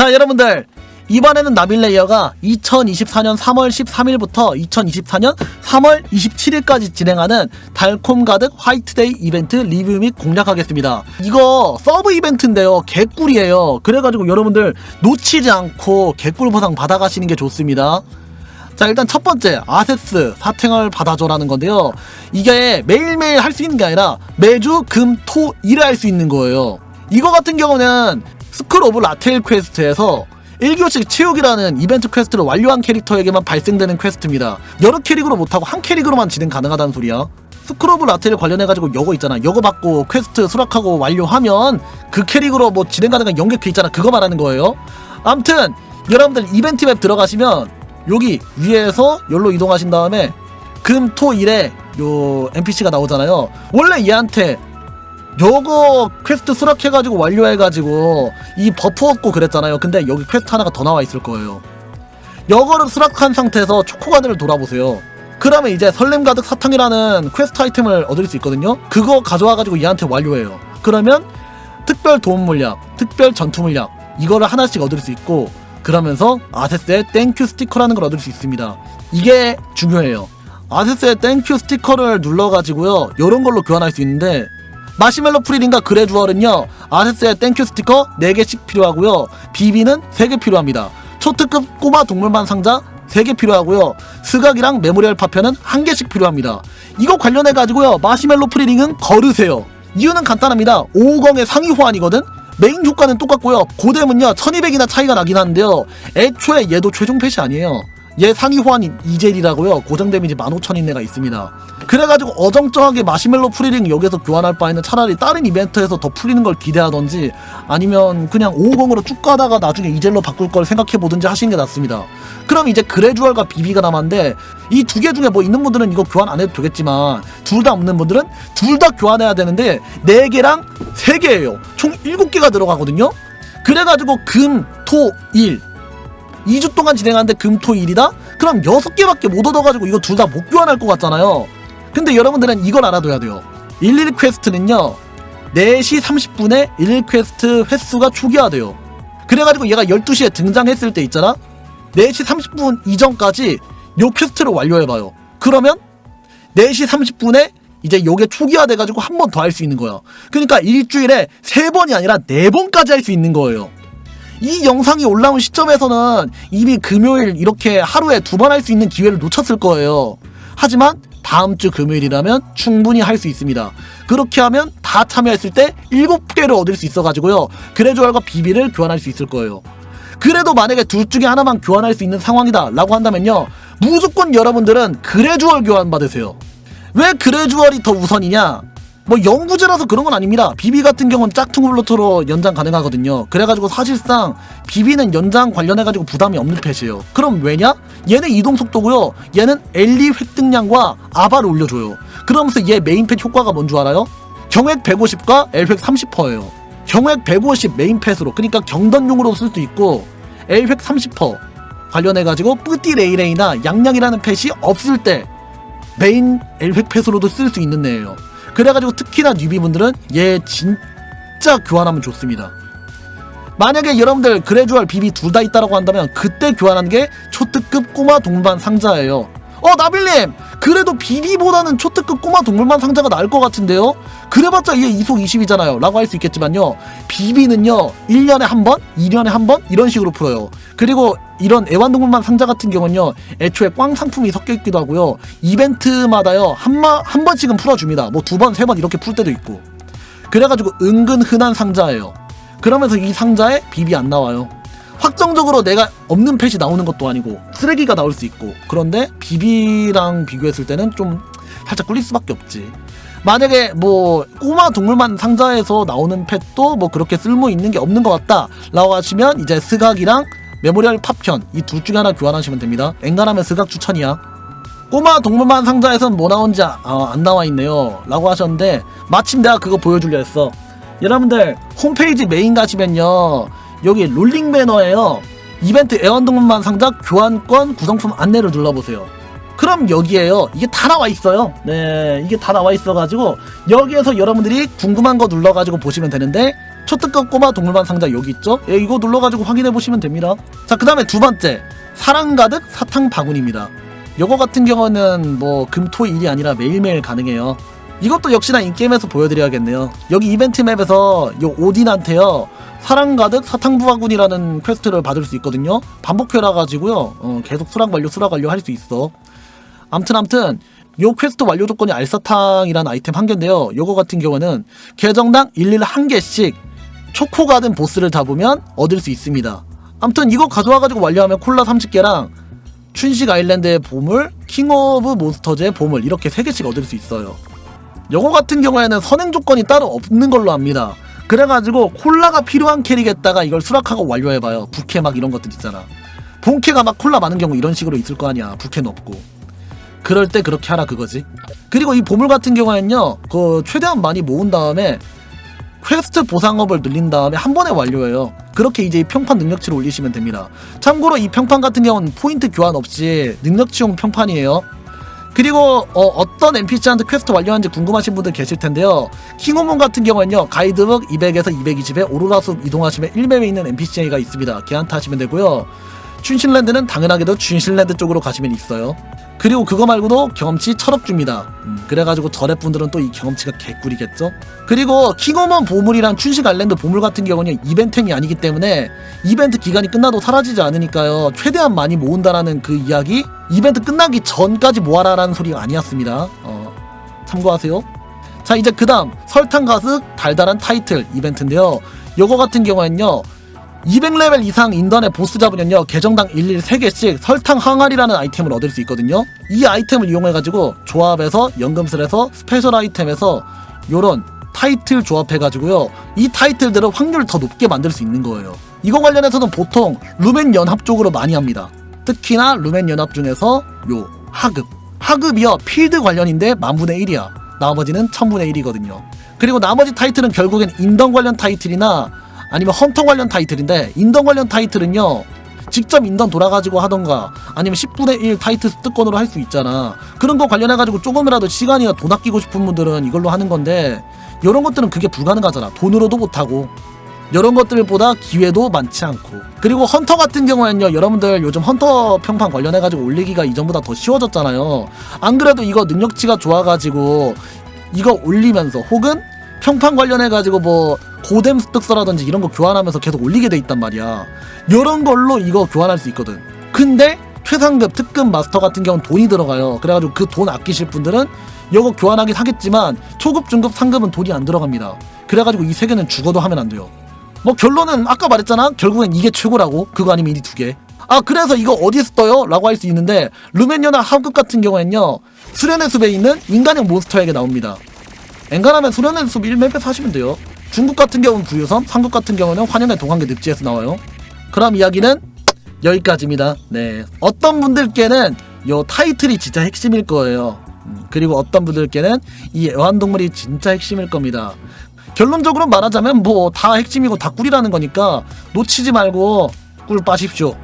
자 여러분들 이번에는 나빌레이어가 2024년 3월 13일부터 2024년 3월 27일까지 진행하는 달콤 가득 화이트데이 이벤트 리뷰 및 공략하겠습니다. 이거 서브 이벤트인데요. 개꿀이에요. 그래가지고 여러분들 놓치지 않고 개꿀 보상 받아가시는 게 좋습니다. 자 일단 첫 번째 아세스 사탱을 받아줘라는 건데요 이게 매일매일 할 수 있는 게 아니라 매주 금, 토, 일에 할수 있는 거예요 이거 같은 경우는 스쿨 오브 라테일 퀘스트에서 1교시 체육이라는 이벤트 퀘스트를 완료한 캐릭터에게만 발생되는 퀘스트입니다. 여러 캐릭으로 못하고 한 캐릭으로만 진행 가능하다는 소리야. 오브 라테일 관련해가지고 요거 있잖아. 요거 받고 퀘스트 수락하고 완료하면 그 캐릭으로 뭐 진행 가능한 연계 퀘 있잖아. 그거 말하는 거예요. 암튼 여러분들 이벤트 맵 들어가시면 여기 위에서 열로 이동하신 다음에 금, 토, 일에 요 NPC가 나오잖아요. 원래 얘한테 요거 퀘스트 수락해가지고 완료해가지고 이 버프 얻고 그랬잖아요. 근데 여기 퀘스트 하나가 더 나와 있을 거예요. 요거를 수락한 상태에서 초코가드를 돌아보세요. 그러면 이제 설렘 가득 사탕이라는 퀘스트 아이템을 얻을 수 있거든요. 그거 가져와가지고 얘한테 완료해요. 그러면 특별 도움 물약, 특별 전투 물약 이거를 하나씩 얻을 수 있고 그러면서 아세스의 땡큐 스티커라는 걸 얻을 수 있습니다. 이게 중요해요. 아세스의 땡큐 스티커를 눌러가지고요. 이런 걸로 교환할 수 있는데 마시멜로 프릴인가 그래주얼은요. 아세스의 땡큐 스티커 4개씩 필요하고요. 비비는 3개 필요합니다. 초특급 꼬마 동물만 상자 3개 필요하고요. 스각이랑 메모리얼 파편은 1개씩 필요합니다. 이거 관련해가지고요. 마시멜로 프리링은 거르세요. 이유는 간단합니다. 550의 상위 호환이거든? 메인 효과는 똑같고요. 고뎀은요 1200이나 차이가 나긴 하는데요. 애초에 얘도 최종 펫이 아니에요. 얘 상위 호환이 이젤이라고요. 고정 데미지 15,000인내가 있습니다. 그래가지고 어정쩡하게 마시멜로 프리링 여기서 교환할 바에는 차라리 다른 이벤트에서 더 풀리는 걸 기대하던지 아니면 그냥 550으로 쭉 가다가 나중에 이젤로 바꿀 걸 생각해보든지 하시는 게 낫습니다. 그럼 이제 그래주얼과 비비가 남았는데 이 두 개 중에 뭐 있는 분들은 이거 교환 안 해도 되겠지만 둘 다 없는 분들은 둘 다 교환해야 되는데 4개랑 3개예요. 총 7개가 들어가거든요. 그래가지고 금, 토, 일 2주 동안 진행하는데 금, 토, 일이다? 그럼 6개밖에 못 얻어가지고 이거 둘 다 못 교환할 것 같잖아요. 근데 여러분들은 이걸 알아둬야 돼요. 11 퀘스트는요. 4시 30분에 11 퀘스트 횟수가 초기화돼요. 그래가지고 얘가 12시에 등장했을 때 있잖아? 4시 30분 이전까지 요 퀘스트를 완료해봐요. 그러면 4시 30분에 이제 요게 초기화돼가지고 한 번 더 할 수 있는 거야. 그러니까 일주일에 3번이 아니라 4번까지 할 수 있는 거예요. 이 영상이 올라온 시점에서는 이미 금요일 이렇게 하루에 두 번 할 수 있는 기회를 놓쳤을 거예요. 하지만 다음 주 금요일이라면 충분히 할 수 있습니다. 그렇게 하면 다 참여했을 때 7개를 얻을 수 있어가지고요. 그래주얼과 비비를 교환할 수 있을 거예요. 그래도 만약에 둘 중에 하나만 교환할 수 있는 상황이다 라고 한다면요. 무조건 여러분들은 그래주얼 교환 받으세요. 왜 그래주얼이 더 우선이냐? 뭐 영구제라서 그런 건 아닙니다. 비비 같은 경우는 짝퉁 블루트로 연장 가능하거든요. 그래가지고 사실상 비비는 연장 관련해가지고 부담이 없는 펫이에요. 그럼 왜냐? 얘는 이동 속도고요. 얘는 엘리 획득량과 아바를 올려줘요. 그러면서 얘 메인 펫 효과가 뭔 줄 알아요? 경획 150과 엘획 30%예요. 경획 150 메인 펫으로 그러니까 경던용으로 쓸 수 있고 엘획 30% 관련해가지고 뿌띠 레이레이나 양양이라는 펫이 없을 때 메인 엘획 펫으로도 쓸 수 있는 애예요. 그래가지고 특히나 뉴비분들은 얘 진짜 교환하면 좋습니다. 만약에 여러분들 그래주얼 비비 둘 다 있다라고 한다면 그때 교환하는 게 초특급 꼬마 동반 상자예요. 어 나빌님 그래도 비비보다는 초특급 꼬마 동물만 상자가 나을 것 같은데요? 그래봤자 얘 이속 20이잖아요. 라고 할 수 있겠지만요. 비비는요 1년에 한 번? 2년에 한 번? 이런 식으로 풀어요. 그리고 이런 애완동물만 상자 같은 경우는요 애초에 꽝 상품이 섞여 있기도 하고요. 이벤트마다요 한 마, 한 번씩은 풀어줍니다. 뭐 두 번, 세 번 이렇게 풀 때도 있고. 그래가지고 은근 흔한 상자예요. 그러면서 이 상자에 비비 안 나와요 확정적으로 내가 없는 펫이 나오는 것도 아니고 쓰레기가 나올 수 있고 그런데 비비랑 비교했을 때는 좀 살짝 꿀릴 수밖에 없지. 만약에 뭐 꼬마 동물만 상자에서 나오는 펫도 뭐 그렇게 쓸모 있는 게 없는 것 같다 라고 하시면 이제 스각이랑 메모리얼 팝편 이 둘 중에 하나 교환하시면 됩니다. 엔간하면 스각 추천이야. 꼬마 동물만 상자에선 뭐 나온지 아, 아, 안 나와 있네요 라고 하셨는데 마침 내가 그거 보여주려 했어. 여러분들 홈페이지 메인 가시면요 여기 롤링 배너에요. 이벤트 애완동물만 상자 교환권 구성품 안내를 눌러보세요. 그럼 여기에요. 이게 다 나와 있어요. 네, 이게 다 나와 있어가지고 여기에서 여러분들이 궁금한 거 눌러가지고 보시면 되는데 초특급 꼬마 동물반 상자 여기 있죠? 예, 이거 눌러가지고 확인해 보시면 됩니다. 자, 그 다음에 두 번째 사랑 가득 사탕 바구니입니다. 요거 같은 경우는 뭐 금토일이 아니라 매일매일 가능해요. 이것도 역시나 인게임에서 보여드려야겠네요. 여기 이벤트 맵에서 요 오딘한테요. 사랑 가득 사탕 바구니라는 퀘스트를 받을 수 있거든요. 반복해라 가지고요. 어, 계속 수락 완료 수락 완료 할 수 있어. 암튼 암튼 요 퀘스트 완료 조건이 알사탕이라는 아이템 한 개인데요. 요거 같은 경우는 계정당 일일 한 개씩 초코 가든 보스를 잡으면 얻을 수 있습니다. 암튼 이거 가져와가지고 완료하면 콜라 30개랑 춘식 아일랜드의 보물, 킹 오브 몬스터즈의 보물 이렇게 세 개씩 얻을 수 있어요. 요거 같은 경우에는 선행 조건이 따로 없는 걸로 압니다. 그래가지고 콜라가 필요한 캐릭에다가 이걸 수락하고 완료해봐요. 부캐 막 이런 것들 있잖아. 본캐가 막 콜라 많은 경우 이런 식으로 있을 거 아니야. 부캐는 없고. 그럴 때 그렇게 하라 그거지. 그리고 이 보물 같은 경우에는요, 그 최대한 많이 모은 다음에 퀘스트 보상업을 늘린 다음에 한 번에 완료해요. 그렇게 이제 이 평판 능력치를 올리시면 됩니다. 참고로 이 평판 같은 경우는 포인트 교환 없이 능력치용 평판이에요. 그리고 어, 떤 NPC한테 퀘스트 완료한지 궁금하신 분들 계실 텐데요. 킹오몬 같은 경우는요. 가이드북 200에서 220에 오로라숲 이동하시면 1맵에 있는 NPC가 있습니다. 걔한테 하시면 되고요. 춘신랜드는 당연하게도 춘신랜드 쪽으로 가시면 있어요. 그리고 그거 말고도 경험치 철업 줍니다. 음, 그래가지고 저랩 분들은 또 이 경험치가 개꿀이겠죠? 그리고 킹오먼 보물이랑 춘식 알랜드 보물 같은 경우는 이벤템이 아니기 때문에 이벤트 기간이 끝나도 사라지지 않으니까요. 최대한 많이 모은다라는 그 이야기 이벤트 끝나기 전까지 모아라라는 소리가 아니었습니다. 어, 참고하세요. 자 이제 그 다음 설탕 가득 달달한 타이틀 이벤트인데요. 요거 같은 경우에는요. 200레벨 이상 인던의 보스 잡으면요 계정당 일일 3개씩 설탕 항아리라는 아이템을 얻을 수 있거든요. 이 아이템을 이용해가지고 조합에서 연금술에서 스페셜 아이템에서 요런 타이틀 조합해가지고요 이 타이틀들을 확률 더 높게 만들 수 있는 거예요. 이거 관련해서는 보통 루멘 연합 쪽으로 많이 합니다. 특히나 루멘 연합 중에서 요 하급. 하급이요 필드 관련인데 만분의 1이야. 나머지는 천분의 1이거든요. 그리고 나머지 타이틀은 결국엔 인던 관련 타이틀이나 아니면 헌터 관련 타이틀인데 인던 관련 타이틀은요 직접 인던 돌아가지고 하던가 아니면 10분의 1 타이틀 습득권으로 할 수 있잖아. 그런 거 관련해가지고 조금이라도 시간이나 돈 아끼고 싶은 분들은 이걸로 하는 건데 이런 것들은 그게 불가능하잖아. 돈으로도 못하고. 이런 것들보다 기회도 많지 않고. 그리고 헌터 같은 경우에는요 여러분들 요즘 헌터 평판 관련해가지고 올리기가 이전보다 더 쉬워졌잖아요. 안 그래도 이거 능력치가 좋아가지고 이거 올리면서 혹은 평판 관련해가지고 뭐 고뎀 습득서라든지 이런 거 교환하면서 계속 올리게 돼 있단 말이야. 이런 걸로 이거 교환할 수 있거든. 근데 최상급 특급 마스터 같은 경우는 돈이 들어가요. 그래가지고 그 돈 아끼실 분들은 이거 교환하긴 하겠지만 초급, 중급, 상급은 돈이 안 들어갑니다. 그래가지고 이 세 개는 죽어도 하면 안 돼요. 뭐 결론은 아까 말했잖아. 결국엔 이게 최고라고. 그거 아니면 이 두 개. 아 그래서 이거 어디서 떠요? 라고 할 수 있는데 루멘연화 하급 같은 경우엔요. 수련의 숲에 있는 인간형 몬스터에게 나옵니다. 엔간하면 수련의 숲 1맵에 사시면 돼요. 중국 같은 경우는 부유섬, 한국 같은 경우는 환영의 동안계 늪지에서 나와요. 그럼 이야기는 여기까지입니다. 네. 어떤 분들께는 요 타이틀이 진짜 핵심일 거예요. 음, 그리고 어떤 분들께는 이 애완동물이 진짜 핵심일 겁니다. 결론적으로 말하자면 뭐 다 핵심이고 다 꿀이라는 거니까 놓치지 말고 꿀 빠십시오.